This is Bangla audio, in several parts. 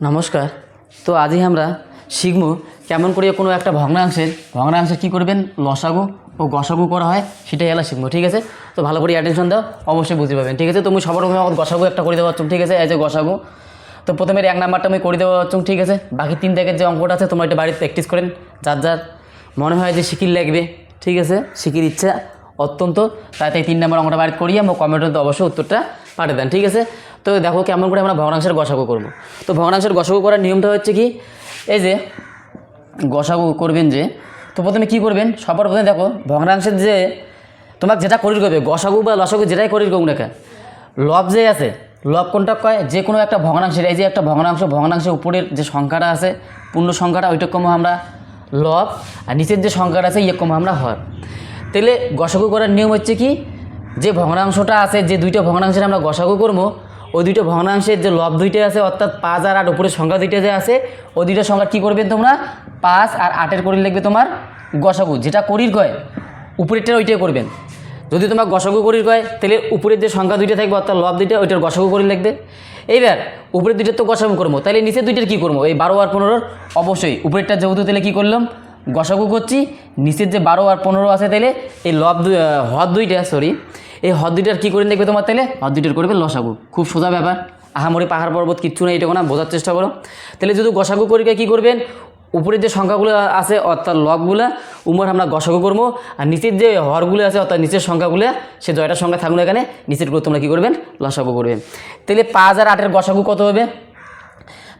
নমস্কার। তো আজই আমরা শিখব কেমন করে কোনো একটা ভগ্নাংশের ভগ্নাংশের কী করবেন? লসাগু ও গসাগু করা হয়, সেটাই এলা শিখব, ঠিক আছে? তো ভালো করে অ্যাটেনশন দাও, অবশ্যই বুঝতে পারবেন, ঠিক আছে? তুমি সবার প্রথমে আমার গসাগু একটা করে দেওয়া ঠিক আছে? এজ এ গসাগু। তো প্রথমে এক নাম্বারটা আমি করে দেওয়া হচ্ছে ঠিক আছে? বাকি তিন দাগের যে অঙ্কটা আছে, তোমরা এটা বাড়িতে প্র্যাকটিস করেন, যার যার মনে হয় যে শিকির লাগবে, ঠিক আছে? শিকির ইচ্ছা অত্যন্ত। তাই তিন নম্বর অঙ্কটা বাড়িতে করিয়ে আমার কমেন্টে অবশ্যই উত্তরটা পাঠিয়ে দেন, ঠিক আছে? তো দেখো কেমন করে আমরা ভগ্নাংশের গসাগু করব। তো ভগ্নাংশের গসাগু করার নিয়মটা হচ্ছে কি? এই যে, গসাগু করবেন যে, তো প্রথমে কি করবেন? সবার প্রথমে দেখো, ভগ্নাংশের যে, তোমাকে যেটা করির করবে, গসাগু বা লসাগু যেটাই করির করুক না লব যে আছে, লব কোনটা কয়? যে কোনো একটা ভগ্নাংশের, এই যে একটা ভগ্নাংশ, ভগ্নাংশের উপরের যে সংখ্যাটা আছে, পূর্ণ সংখ্যাটা, ওইটা কম আমরা লব, আর নিচের যে সংখ্যাটা আছে ইয়ে কম আমরা হর। তাহলে গসাগু করার নিয়ম হচ্ছে কি? যে ভগ্নাংশটা আছে, যে দুইটা ভগ্নাংশের আমরা গসাগু করব ওই দুইটা ভগ্নাংশের যে লব দুইটা আছে, অর্থাৎ পাঁচ আর আট উপরের সংখ্যা দুইটা যে আছে, ওই দুইটা সংখ্যা কী করবে তোমরা? পাঁচ আর আটের করির লিখবে তোমার গসাগু। যেটা করির কয় উপরেরটা ওইটাই করবেন যদি তোমার গসাগু করির কয়, তাহলে উপরের যে সংখ্যা দুইটা থাকবে, অর্থাৎ লব দুইটা, ওইটার গসাগু করি লিখবে। এইবার, উপরের দুইটার তো গসাগু করব, তাহলে নিচের দুইটার কী করব? এই বারো আর পনেরোর অবশ্যই। উপরেরটা যেহেতু, তাহলে কী করলাম? গসাগু করছি, নিচের যে বারো আর পনেরো আছে তাহলে এই লব হদ দুইটা সরি এই হদ দুইটার কী করে দেখবে তোমার তাহলে হদ দুইটার করবে লসাগু। খুব সোজা ব্যাপার। আহামরি পাহাড় পর্বত কিচ্ছু নেই এটা না, বোঝার চেষ্টা করো। তাহলে যদি গসাগু করি কী করবেন? উপরের যে সংখ্যাগুলো আছে, অর্থাৎ লবগুলো উমর আমরা গসাগু করব, আর নিচের যে হরগুলো আছে, অর্থাৎ নিচের সংখ্যাগুলো, সে জয়টার সংখ্যা থাকুন এখানে নিচেরগুলো তোমরা কী করবেন? লসাগু করবেন তাহলে পাঁচ আর আটের গসাগু কত হবে?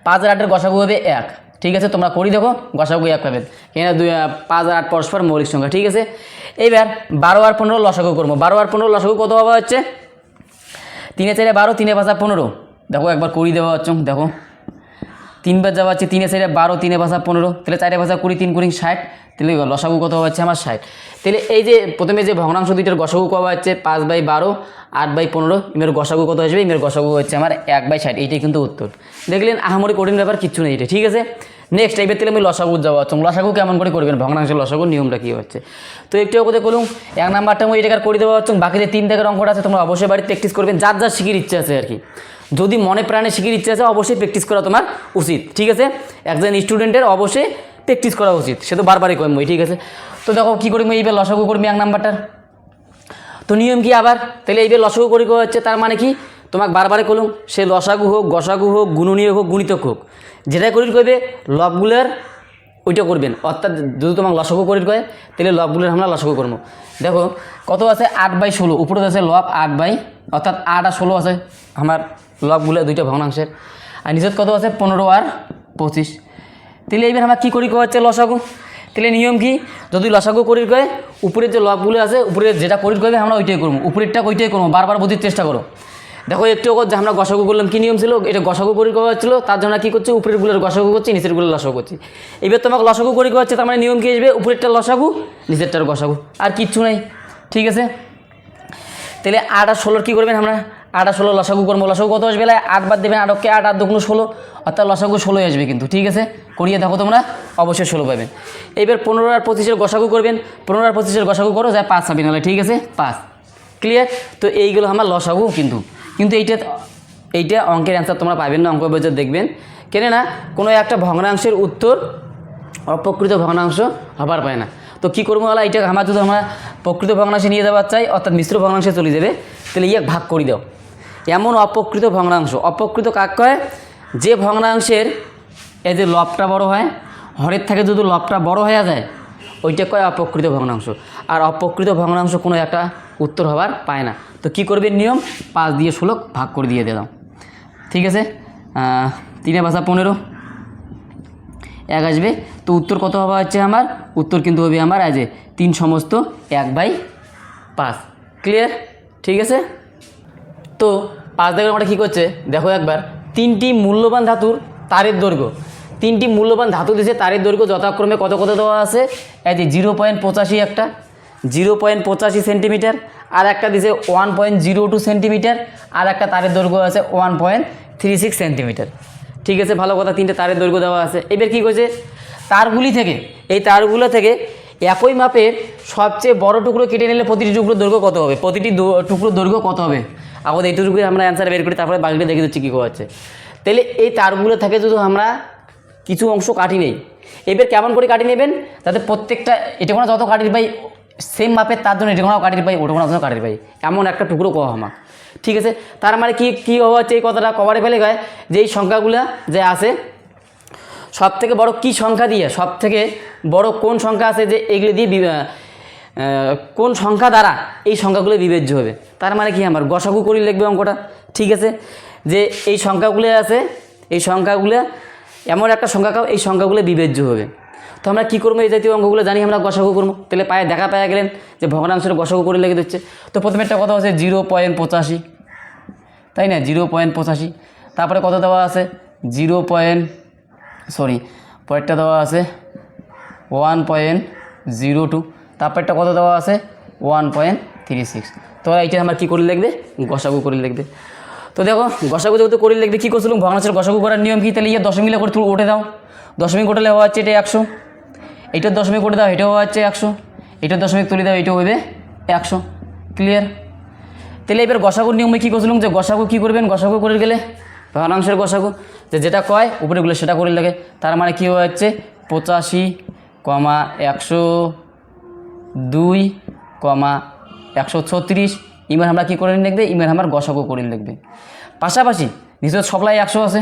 পাঁচ আর আটের গসাগু হবে এক। ঠিক আছে, তোমরা করি দেখো গসাগু এক পাবেন কেন দুই পাঁচ আর আট পরস্পর মৌলিক সংখ্যা, ঠিক আছে? এইবার বারো আর পনেরো লসাগু করব। বারো আর পনেরো লসাগু কত হবে হচ্ছে? তিনে চারে বারো, তিনে পাঁচা পনেরো। দেখো, একবার করি দেওয়া হচ্ছে, দেখো। তিনবার যাওয়া হচ্ছে, তিনে চারে বারো, তিনে পাঁচা পনেরো। তাহলে চারে পাঁচা কুড়ি, তিন কুড়ি, ষাট। তাহলে লসাগু কত হচ্ছে? আমার ষাট। তাহলে এই যে প্রথমে যে ভগ্নাংশ দুইটার গসাগু কবা হচ্ছে? পাঁচ বাই বারো, আট বাই পনেরো। ইমের গসাগু কত আসবে? ইমের গসাগু হচ্ছে আমার এক বাই ষাট। এইটাই কিন্তু উত্তর। দেখলেন, আহামরি কঠিন ব্যাপার, কিচ্ছু নেই এটা, ঠিক আছে? নেক্সট এইবার তাহলে আমি লসাগু যাওয়া হচ্ছে লসাগু কেমন করে করবেন? ভগ্নাংশের লসাগু নিয়মটা কী হচ্ছে? তো একটু কথা বলুন এক নাম্বারটা আমি এই এটাকার করে দেওয়া হচ্ছে বাকি যে তিন টাকার অঙ্কটা আছে, তোমরা অবশ্যই বাড়িতে প্র্যাকটিস করবেন। যার যার শিখির ইচ্ছা আছে আর কি। যদি মনে প্রাণে শিখির ইচ্ছা আছে, অবশ্যই প্র্যাকটিস করা তোমার উচিত, ঠিক আছে? একজন স্টুডেন্টের অবশ্যই প্র্যাকটিস করা উচিত। সে তো বারবারই করব ঠিক আছে? তো দেখো কী করি এইবার লসাগু করবি এক নাম্বারটার? তো নিয়ম কি আবার? তাহলে এইবার লসাগু করা হচ্ছে, তার মানে কি? তোমাকে বারবারে করলাম সে লসাগু হোক, গসাগু হোক, গুণনীয় হোক গুণিতক হোক যেটা করি করবে লবগুলোর ওইটা করবেন। অর্থাৎ যদি তোমাকে লসাগু করি কয়, তাহলে লবগুলোর আমরা লসাগু করব দেখো, কত আছে? আট বাই ষোলো। উপরে আছে লব আট বাই, অর্থাৎ আট আর ষোলো আছে আমার লবগুলো দুইটা ভগ্নাংশের। আর নিচত কত আছে? পনেরো আর পঁচিশ। তাহলে এইবার আমরা কী করি হচ্ছে লসাগু? তাহলে নিয়ম কি? যদি লসাগু করির কয়, উপরের যে লবগুলো আছে উপরে যেটা করির কবে আমরা ওইটাই করব উপরেরটা ওইটাই করব বারবার বুঝির চেষ্টা করো। দেখো একটু যে আমরা গসাগু করলাম কী নিয়ম ছিল? এটা গসাগু করি করা হচ্ছিল, তার জন্য কী করছি? উপরেরগুলোর গসাগু করছি, নিচেরগুলোর লসাগু করছি। এবার তোমাকে লসাগু করি করা হচ্ছে, তার মানে নিয়ম কী আসবে? উপরেরটা লসাগু, নিচেরটার গসাগু। আর কিচ্ছু নাই, ঠিক আছে? তাহলে আট আর ষোলোর কী করবেন আমরা? আট আর ষোলো লসাগু করব, লসাগু কত আসবে? আট বাদ দেবেন আটকে আট আট দুগুলো ষোলো, অর্থাৎ লসাগু ষোলোই আসবে কিন্তু, ঠিক আছে? করিয়ে দেখো তোমরা, অবশ্যই ষোলো পাবেন। এইবার পনেরো আর পঁচিশের গসাগু করবেন, পনেরো আর পঁচিশের গসাগু করো যায় পাঁচ পাবি নাহলে ঠিক আছে? পাঁচ ক্লিয়ার তো এইগুলো আমার লসাগু কিন্তু। কিন্তু এইটা এইটা অঙ্কের অ্যান্সার তোমরা পাবেন না, অঙ্ক বইতে দেখবেন। কেন না কোনো একটা ভগ্নাংশের উত্তর অপ্রকৃত ভগ্নাংশ হবার পায় না। তো কী করব বলা এটা আমার যদি আমরা প্রকৃত ভগ্নাংশে নিয়ে যাওয়ার চাই, অর্থাৎ মিশ্র ভগ্নাংশে চলে যাবে। তাহলে ইয়ে ভাগ করে দাও। এমন অপকৃত ভগ্নাংশ অপকৃত কাক কয়? যে ভগ্নাংশের, এই যে লবটা বড় হয়, হরের থেকে যদি লবটা বড় হয়ে যায়, ওইটা কয় অপকৃত ভগ্নাংশ? আর অপকৃত ভগ্নাংশ কোনো একটা উত্তর হবার পায় না। তো কী করবে নিয়ম? পাঁচ দিয়ে ষোলো ভাগ করে দিয়ে দাও। ঠিক আছে? তিনে ভাষা পনেরো। এক আসবে। তো উত্তর কত হবে হচ্ছে আমার? উত্তর কিন্তু হবে আমার আজ তিন সমস্ত এক বাই পাঁচ। ক্লিয়ার ঠিক আছে? তো পাঁচ দাগের আমরা কী করছে? দেখো একবার। তিনটি মূল্যবান ধাতুর তারের দৈর্ঘ্য। তিনটি মূল্যবান ধাতু দিয়েছে তারের দৈর্ঘ্য যথাক্রমে কত কত দেওয়া আছে? এই যে জিরো পয়েন্ট পঁচাশি একটা। জিরো পয়েন্ট পঁচাশি সেন্টিমিটার, আর একটা দিছে one point zero two centimetre, আর একটা তারের দৈর্ঘ্য আছে one point three six centimetre. ঠিক আছে, ভালো কথা, তিনটে তারের দৈর্ঘ্য দেওয়া আছে। এবার কী করছে তারগুলি থেকে, এই তারগুলো থেকে একই মাপের সবচেয়ে বড় টুকরো কেটে নিলে প্রতিটি টুকরোর দৈর্ঘ্য কত হবে? প্রতিটি টুকরোর দৈর্ঘ্য কত হবে? আমাদের এইটুকু আমরা অ্যান্সার বের করি, তারপরে বাকিটা দেখে দিচ্ছি কী হচ্ছে। তাহলে এই তারগুলো থেকে যদি আমরা কিছু অংশ কাটি নেই, এবার কেমন করে কাটি নেবেন? তাতে প্রত্যেকটা, এটা কোনো যত কাটির পাই সেম মাপের তার জন্য এটা কোনো কাটির পাই ওটা কোনো কাটির পাই এমন একটা টুকরো কওয়া আমার। ঠিক আছে? তার মানে কি, কী হওয়া হচ্ছে এই কথাটা কভারে ফেলে গয়? যে এই সংখ্যাগুলো যে আছে সব থেকে বড় কী সংখ্যা দিয়ে সব থেকে বড় কোন সংখ্যা আছে যে এগুলি দিয়ে কোন সংখ্যা দ্বারা এই সংখ্যাগুলো বিবেচ্য হবে? তার মানে কি আমার? গসাগু করি লিখবে অঙ্কটা। ঠিক আছে? যে এই সংখ্যাগুলো আছে, এই সংখ্যাগুলো, এমন একটা সংখ্যা এই সংখ্যাগুলো বিবেচ্য হবে। তো আমরা কী করব? এই জাতীয় অঙ্কগুলো জানি, আমরা গসাগু করব। তাহলে পায়ে দেখা পাওয়া গেলেন যে ভগ্নাংশের গসাগু করে লেগে দিচ্ছে। তো প্রথমে একটা কথা হচ্ছে জিরো পয়েন্ট পঁচাশি। তাই না? জিরো পয়েন্ট পঁচাশি। তারপরে কত দেওয়া আছে? জিরো পয়েন্ট সরি পরেরটা দেওয়া আছে ওয়ান পয়েন্ট জিরো টু। তারপরটা কত দেওয়া আছে? One point three six. তো এইটা আমরা কী করে লিখবে? গসাগু করে লিখবে। তো দেখো, গসাগু যেহেতু করে লিখবে, কী করছিলাম? ভগ্নাংশের গসাগু করার নিয়ম কি? তাহলে ইয়ে দশমিক করে তুমি উঠে দাও। দশমিক উঠলে হওয়া হচ্ছে এটা একশো। এইটার দশমিক করে দাও, এটাও হচ্ছে একশো। এটার দশমিক তুলে দাও, এটাও হবে একশো। ক্লিয়ার তাহলে এবার গসাগুর নিয়মে কী করছিলাম যে গসাগু কী করবেন? গসাগু করে গেলে ভগ্নাংশের গসাগু, যে যেটা কয়, উপরে উপরেগুলো সেটা করে লাগে। তার মানে কী হচ্ছে? পঁচাশি কমা একশো দুই কমা একশো ছত্রিশ। ইমের আমরা কী করে লিখবে? ইমের আমার গসাগু করে লিখবে। পাশাপাশি নিশ্চয় সবলাই একশো আছে।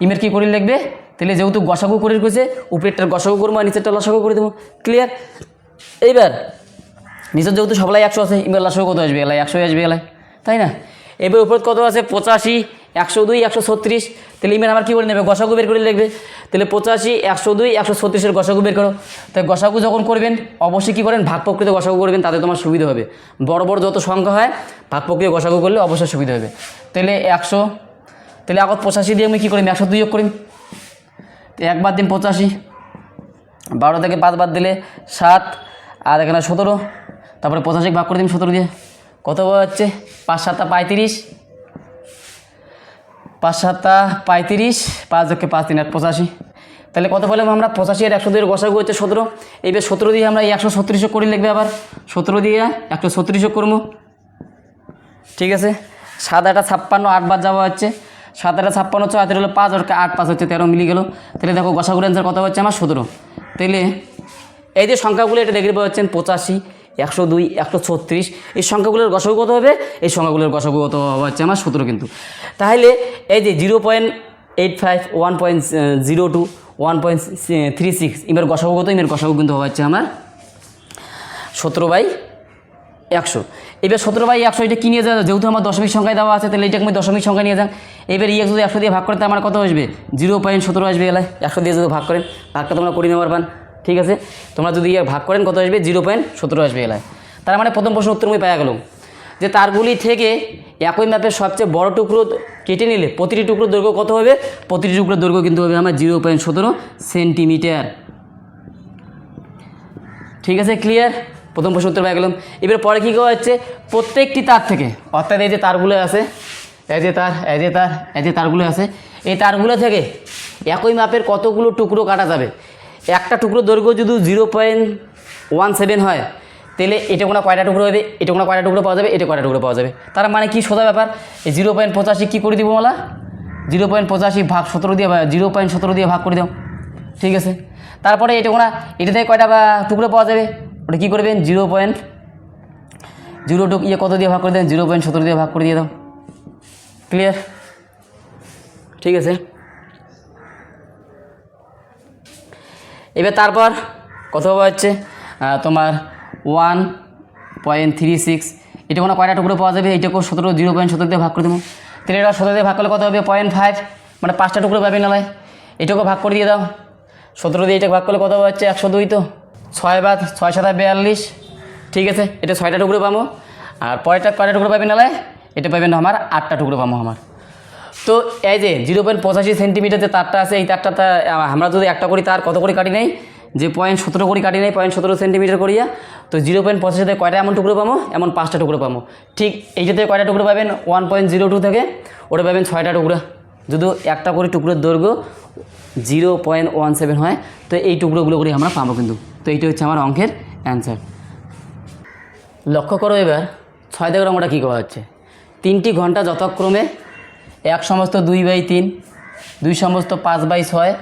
ইমের কী করে লিখবে? তাহলে যেহেতু গসাগু করে রেখেছে, উপরেরটার গসাগু করব আর নিচেরটা লসাগু করে দেবো। ক্লিয়ার এইবার, নিচের যেহেতু সবলাই একশো আছে ইমের লসাগু কত আসবে? এলাই একশোই আসবে এলাই তাই না? এবার উপর কত আছে? পঁচাশি, একশো দুই, একশো ছত্রিশ। তাহলে ইমের আমার কী করে নেবে? গসাগু বের করে লিখবে। তাহলে পঁচাশি, একশো দুই, একশো ছত্রিশের গসাগু বের করো। তাই গসাগু যখন করবেন, অবশ্যই কী করেন? ভাগ প্রকৃত গসাগু করবেন, তাতে তোমার সুবিধা হবে। বড় বড় যত সংখ্যা হয়, ভাগ প্রকৃত গসাগু করলে অবশ্যই সুবিধা হবে। তাহলে একশো, তাহলে আগত পঁচাশি দিয়ে আমি কী করি? একশো দুই যোগ করি। তো একবার দিন পঁচাশি, বারো থেকে পাঁচ বাদ দিলে সাত, আর এখানে সতেরো, তারপরে পঁচাশি ভাগ করে দিন সতেরো দিয়ে। কত হচ্ছে? পাঁচ সাতটা পঁয়ত্রিশ, পাঁচ সাতটা পঁয়ত্রিশ, পাঁচ যোগকে পাঁচ তিন আট পঁচাশি। তাহলে কত পেলাম আমরা? পঁচাশি আর একশো দুইয়ের গসাগু হচ্ছে সতেরো। এইবার সতেরো দিয়ে আমরা এই একশো ছত্রিশও করে লিখবে আবার। সতেরো দিয়ে একশো ছত্রিশও করব। ঠিক আছে? সাত আটা ছাপ্পান্ন, আট বার যাওয়া হচ্ছে। সাত আটা ছাপ্পান্ন হচ্ছে হাতের হলো পাঁচ আর আট, পাঁচ হচ্ছে তেরো, মিলি গেল। তাহলে দেখো গসাগুলো অ্যান্সার কত হচ্ছে আমার সতেরো। তাহলে এই যে সংখ্যাগুলো এটা দেখতে পাচ্ছেন পঁচাশি, একশো দুই, একশো ছত্রিশ। এই সংখ্যাগুলোর গসাগু কত হবে? এই সংখ্যাগুলোর গসাগু কত হচ্ছে আমার সতেরো কিন্তু। তাহলে এই যে zero point eight five, one point zero two, one point three six, এবার গসাগু কত? এবার গসাগু কিন্তু হচ্ছে আমার সতেরো বাই একশো। এবার সতেরো বাই একশো, এটা কি নিয়ে যাওয়া যেহেতু আমার দশমিক সংখ্যায় দেওয়া আছে, তাহলে এটাকে আমি দশমিক সংখ্যা নিয়ে যান। এবার ইয়ে যদি একশো দিয়ে ভাগ করতে আমার কত আসবে? জিরো পয়েন্ট সতেরো আসবে এলায়। একশো দিয়ে যদি ভাগ করেন, ভাগটা তোমরা করে নিতে পারবেন ঠিক আছে? তোমরা যদি ইয়ে ভাগ করেন, কত আসবে? জিরো পয়েন্ট সতেরো আসবে এলায়। তার মানে প্রথম প্রশ্ন উত্তর আমি পাওয়া গেল যে তারগুলি থেকে একই ম্যাপের সবচেয়ে বড় টুকরো কেটে নিলে প্রতিটি টুকরো দৈর্ঘ্য কত হবে? প্রতিটি টুকরো দৈর্ঘ্য কিন্তু হবে আমার জিরো পয়েন্ট সতেরো সেন্টিমিটার। ঠিক আছে? ক্লিয়ার? প্রথম প্রশ্ন উত্তর পেয়ে গেলাম। এবার পরে কী করা হচ্ছে? প্রত্যেকটি তার থেকে, অর্থাৎ এই যে তারগুলো আছে, এই যে তার, এই যে তার, এই যে তারগুলো আছে, এই তারগুলো থেকে একই মাপের কতগুলো টুকরো কাটা যাবে? একটা টুকরো দৈর্ঘ্য যদি জিরো পয়েন্ট ওয়ান সেভেন হয়, তাহলে এটা কোনো কয়টা টুকরো হবে? এটা কোনো কয়টা টুকরো পাওয়া যাবে? এটা কয়টা টুকরো পাওয়া যাবে? তার মানে কি সোজা ব্যাপার? এই জিরো পয়েন্ট পঁচাশি কী করে দিব মালা জিরো পয়েন্ট পঁচাশি ভাগ সতেরো দিয়ে জিরো পয়েন্ট সতেরো দিয়ে ভাগ করে দাও। ঠিক আছে? তারপরে এটা কোনা এটা থেকে কয়টা টুকরো পাওয়া যাবে? ওটা কী করবেন? জিরো পয়েন্ট, জিরো টু ইয়ে কত দিয়ে ভাগ করে দেন? জিরো পয়েন্ট সতেরো দিয়ে ভাগ করে দিয়ে দাও। ক্লিয়ার ঠিক আছে। এবার তারপর কত হচ্ছে তোমার ওয়ান পয়েন্ট থ্রি সিক্স। এটা কোনো কয়টা টুকরো পাওয়া যাবে? এইটাকেও সতেরো, জিরো পয়েন্ট সতেরো দিয়ে ভাগ করে দেবো। তাহলে এটা সতেরো দিয়ে ভাগ করলে কত হবে? Point five. মানে পাঁচটা টুকরো পাবে নালায়। এটাকে ভাগ করে দিয়ে দাও। সতেরো দিয়ে এটা ভাগ করলে কত হচ্ছে একশো দুই তো। ছয় বাদ, ছয় সাত বিয়াল্লিশ। ঠিক আছে, এটা ছয়টা টুকরো পাবো। আর পরেরটা কয়টা টুকরো পাবেন নালায়? এটা পাবেন আমার, আটটা টুকরো পাবো আমার। তো এই যে জিরো পয়েন্ট পঁচাশি সেন্টিমিটার যে তারটা আছে, এই তারটা আমরা যদি একটা করি তার কত করে কাটি নেই? যে পয়েন্ট সতেরো করে কাটি নেই, পয়েন্ট সতেরো সেন্টিমিটার করিয়া, তো জিরো পয়েন্ট পঁচাশিতে কয়টা এমন টুকরো পাবো? এমন পাঁচটা টুকরো পাবো। ঠিক এইটাতে কয়টা টুকরো পাবেন? ওয়ান পয়েন্ট জিরো টু থেকে, ওটা পাবেন ছয়টা টুকরো। যদি একটা করে টুকরোর দৈর্ঘ্য জিরো পয়েন্ট ওয়ান সেভেন হয়, তো এই টুকরোগুলো করে আমরা পাবো কিন্তু। তো এইটা হচ্ছে আমার অঙ্কের অ্যান্সার লক্ষ্য করো এবার, ছয় দাগের অঙ্কটা কী করা হচ্ছে। তিনটি ঘণ্টা যথাক্রমে এক সমস্ত দুই বাই তিন, দুই সমস্ত পাঁচ বাই ছয়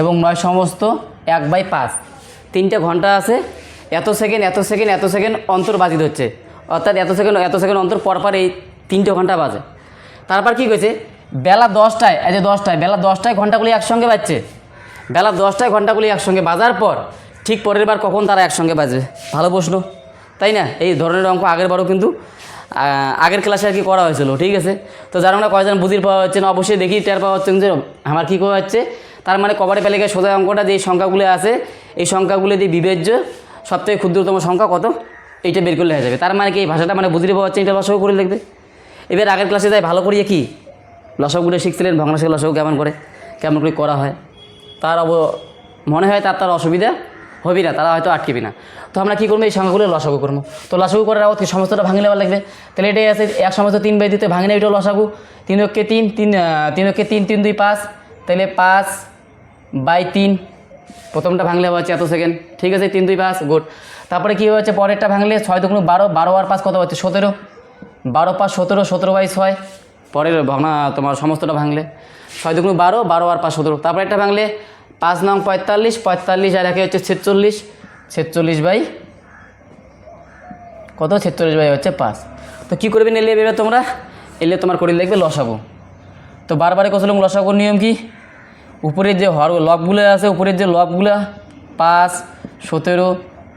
এবং নয় সমস্ত এক বাই পাঁচ। তিনটে ঘণ্টা আছে, এত সেকেন্ড এত সেকেন্ড এত সেকেন্ড অন্তর বাজিত হচ্ছে অর্থাৎ এত সেকেন্ড এত সেকেন্ড অন্তর পরপর এই তিনটে ঘণ্টা বাজে। তারপর কী হয়েছে বেলা দশটায়, এই যে দশটায়, বেলা দশটায় ঘন্টাগুলি একসঙ্গে বাজছে। বেলা দশটায় ঘন্টাগুলি একসঙ্গে বাজার পর ঠিক পরের বার কখন তারা একসঙ্গে বাজবে ভালো প্রশ্ন। তাই না? এই ধরনের অঙ্ক আগের বারও কিন্তু আগের ক্লাসে আর কি করা হয়েছিল, ঠিক আছে? তো যারা আমরা কয়জন বুঝির পাওয়া হচ্ছে না, অবশ্যই দেখি, টের পাওয়া হচ্ছে যে আমার কী করা হচ্ছে। তার মানে কবারে পেলে গিয়ে সোজা অঙ্কটা যে সংখ্যাগুলো আছে, এই সংখ্যাগুলো দিয়ে বিবেচ্য সবথেকে ক্ষুদ্রতম সংখ্যা কত? এইটা বের করলে হয়ে যাবে। তার মানে কি, এই ভাষাটা মানে বুঝিয়ে পাওয়া হচ্ছে এটা লসাগু করে লিখবে এবার আগের ক্লাসে যাই, ভালো করিয়ে কি? লসাগুলো শিখছিলেন ভগ্নাংশের লসাগু কেমন করে? কেমন করে করা হয়? তার অব মনে হয় তার তার অসুবিধা হবি না, তারা হয়তো আটকেবি না। তো আমরা কী করব? এই সংখ্যাগুলো লসাগু করব। তো লসাগু করার আবার সমস্তটা ভাঙে নেওয়া লাগবে? তাহলে এটাই আছে, এক সমস্ত তিন বাই দিতে ভাঙে নেবে এটা লসাগু। তিন অক্ষে তিন তিন তিন অক্ষে তিন তিন, দুই, পাঁচ। তাহলে পাঁচ বাই তিন, প্রথমটা ভাঙলে হচ্ছে এত সেকেন্ড ঠিক আছে, তিন, দুই, পাঁচ, গুড। তারপরে কী হচ্ছে পরেরটা ভাঙলে ছয় দুগুণ বারো বারো আর পাঁচ কত হচ্ছে? সতেরো। বারো পাঁচ সতেরো সতেরো বাই ছয়। পরের ভাঙা তোমার সমস্তটা ভাঙলে। ছয় দুগুণ বারো বারো আর পাঁচ সতেরো। তারপরে একটা ভাঙলে পাঁচ নং পঁয়তাল্লিশ পঁয়তাল্লিশ আর একে হচ্ছে ছেচল্লিশ। ছেচল্লিশ বাই কত? ছেচল্লিশ বাই হচ্ছে পাঁচ। তো কী করবে এলে এবার তোমরা? এলে তোমার করে লিখবে লসাগু। তো বারবারে কছিলাম লসাগুর নিয়ম কি? উপরের যে হর লকগুলো আছে উপরের যে লকগুলো পাঁচ, সতেরো,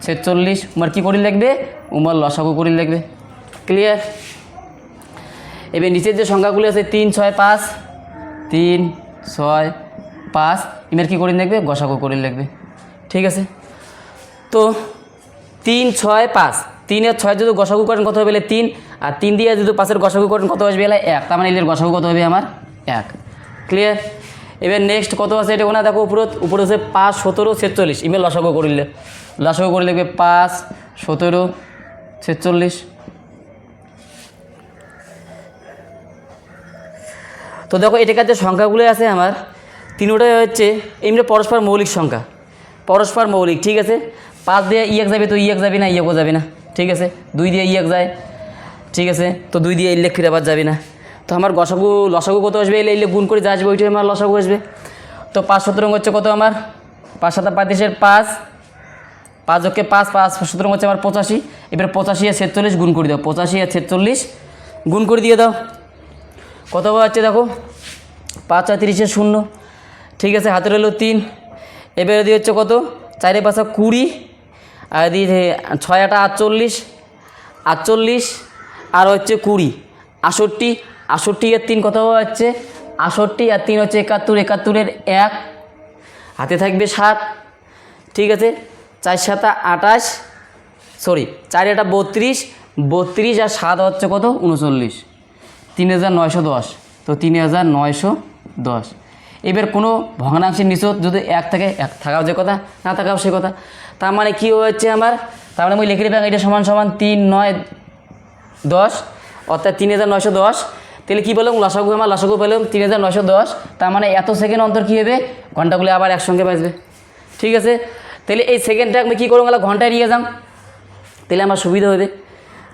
ছেচল্লিশ উমার কী করে লিখবে উমার লসাগু করে লিখবে ক্লিয়ার এবার নিচের যে সংখ্যাগুলো আছে, তিন, ছয়, পাঁচ, তিন, ছয় পাঁচ ইমের কী করে লিখবে? গসাগু করে লিখবে। ঠিক আছে? তো তিন, ছয়, পাঁচ। তিনের ছয় যদি গসাগু করেন, কত হবে তিন? আর তিন দিয়ে যদি পাঁচের গসাগু করেন, কত আসবে এলে এক? তার মানে এলের গসাগু কত হবে আমার? এক। ক্লিয়ার এবার নেক্সট কত আছে? এটা ওনা দেখো উপরে উপরে আছে পাঁচ, সতেরো, ছেচল্লিশ। ইমেল লসাগু করিলে লসাগু করে লিখবে পাঁচ, সতেরো, ছেচল্লিশ। তো দেখো, এটাকার যে সংখ্যাগুলো আছে আমার তিনোটাই হচ্ছে, এমনি পরস্পর মৌলিক সংখ্যা। পরস্পর মৌলিক, ঠিক আছে? পাঁচ দিয়ে ই এক যাবে তো ই এক যাবে না ইয়েকও যাবে না, ঠিক আছে? দুই দিয়ে ই এক যায়, ঠিক আছে? তো দুই দিয়ে ফিরে আবার যাবে না। তো আমার গসাগু, লসাগু কত আসবে? এলে ইলে গুণ করে যা আসবে, ওইটাই আমার লসাগু আসবে। তো পাঁচ সতেরো হচ্ছে কত আমার? পাঁচ সাত পঁয়ত্রিশের পাঁচ। পাঁচ অক্ষে পাঁচ পাঁচ সতেরো হচ্ছে আমার পঁচাশি। এবার পঁচাশি আর ছেচল্লিশ গুণ করে দাও, পঁচাশি আর ছেচল্লিশ গুণ করে দিয়ে দাও। কত হচ্ছে দেখো? পাঁচ আর তিরিশে শূন্য। ঠিক আছে হাতে রইল তিন। এবারে দিয়ে হচ্ছে কত? চারে পাঁচা কুড়ি, আর দিয়ে ছয়, আটা, আটচল্লিশ আটচল্লিশ, আর হচ্ছে কুড়ি। আষট্টি আষট্টি আর তিন কত হচ্ছে? আষট্টি আর তিন হচ্ছে একাত্তর, একাত্তরের এক। হাতে থাকবে সাত। ঠিক আছে, চার সাতা, আটাশ সরি চার আটা, বত্রিশ বত্রিশ আর সাত হচ্ছে কত? উনচল্লিশ। তিন হাজার নয়শো দশ। তো তিন হাজার নয়শো দশ। এবার কোনো ভগ্নাংশের নিচত যদি এক থাকে, এক থাকাও যে কথা, না থাকাও সে কথা। তার মানে কী হচ্ছে আমার? তার মানে আমি লিখে দিলাম এটা সমান সমান তিন নয় দশ, অর্থাৎ তিন হাজার নয়শো দশ। তাহলে কী বললাম লসাগু আমার লসাগু পেলাম তিন হাজার নয়শো দশ। তার মানে এত সেকেন্ড অন্তর কী হবে? ঘন্টাগুলো আবার একসঙ্গে বাজবে। ঠিক আছে? তাহলে এই সেকেন্ডটা আমি কী করব? গেলাম ঘন্টায় নিয়ে যাম। তাহলে আমার সুবিধা হবে।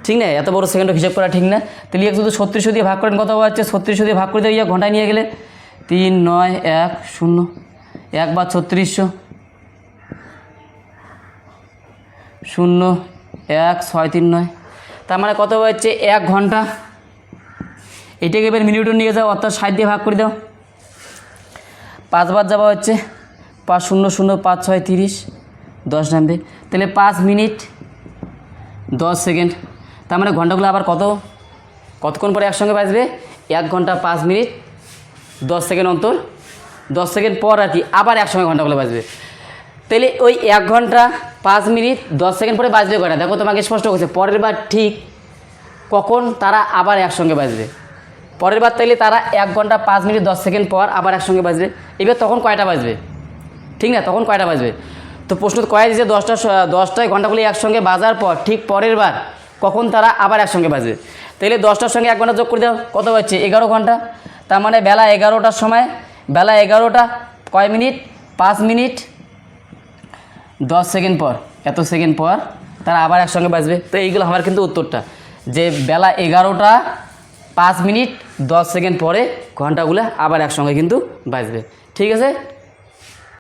ঠিক না? এত বড় সেকেন্ড হিসাব করা ঠিক না। তাহলে এক যদি ছত্রিশশো দিয়ে ভাগ করেন, কত হচ্ছে? ছত্রিশশো দিয়ে ভাগ করে দিয়ে ঘন্টায় নিয়ে গেলে তিন নয় এক শূন্য। এক বা ছত্রিশশো। শূন্য এক ছয় তিন নয়। তার মানে কত হচ্ছে এক ঘণ্টা। এটাকে এবার মিনিটও নিয়ে যাও, অর্থাৎ ষাট দিয়ে ভাগ করে দাও। পাঁচবার যাওয়া হচ্ছে। পাঁচ শূন্য শূন্য, পাঁচ ছয় তিরিশ, দশ নামবে। তাহলে পাঁচ মিনিট, দশ সেকেন্ড। তার মানে ঘন্টাগুলো আবার কত? কতক্ষণ পরে একসঙ্গে বাজবে? এক ঘণ্টা পাঁচ মিনিট। দশ সেকেন্ড অন্তর, দশ সেকেন্ড পর কি আবার একসঙ্গে ঘন্টাগুলো বাজবে। তাহলে ওই এক ঘণ্টা পাঁচ মিনিট, দশ সেকেন্ড পরে বাজবে কটা দেখো তোমাকে স্পষ্ট করছে, পরের বার ঠিক কখন তারা আবার একসঙ্গে বাজবে। পরের বার তাইলে তারা এক ঘণ্টা পাঁচ মিনিট, দশ সেকেন্ড পর আবার একসঙ্গে বাজবে। এবার তখন কয়টা বাজবে? ঠিক না? তখন কয়টা বাজবে? তো প্রশ্ন কয় দিয়েছে দশটা দশটায় ঘন্টাগুলি একসঙ্গে বাজার পর ঠিক পরের বার কখন তারা আবার একসঙ্গে বাজবে। তাহলে দশটার সঙ্গে এক ঘণ্টা যোগ করে দাও, কত বাজছে? এগারো ঘণ্টা। তার মানে বেলা এগারোটার সময়, বেলা এগারোটা কয় মিনিট? পাঁচ মিনিট। দশ সেকেন্ড পর, এত সেকেন্ড পর তারা আবার একসঙ্গে বাজবে। তো এইগুলো আমার কিন্তু উত্তরটা। যে বেলা এগারোটা পাঁচ মিনিট, দশ সেকেন্ড পরে ঘন্টাগুলো আবার একসঙ্গে কিন্তু বাজবে। ঠিক আছে?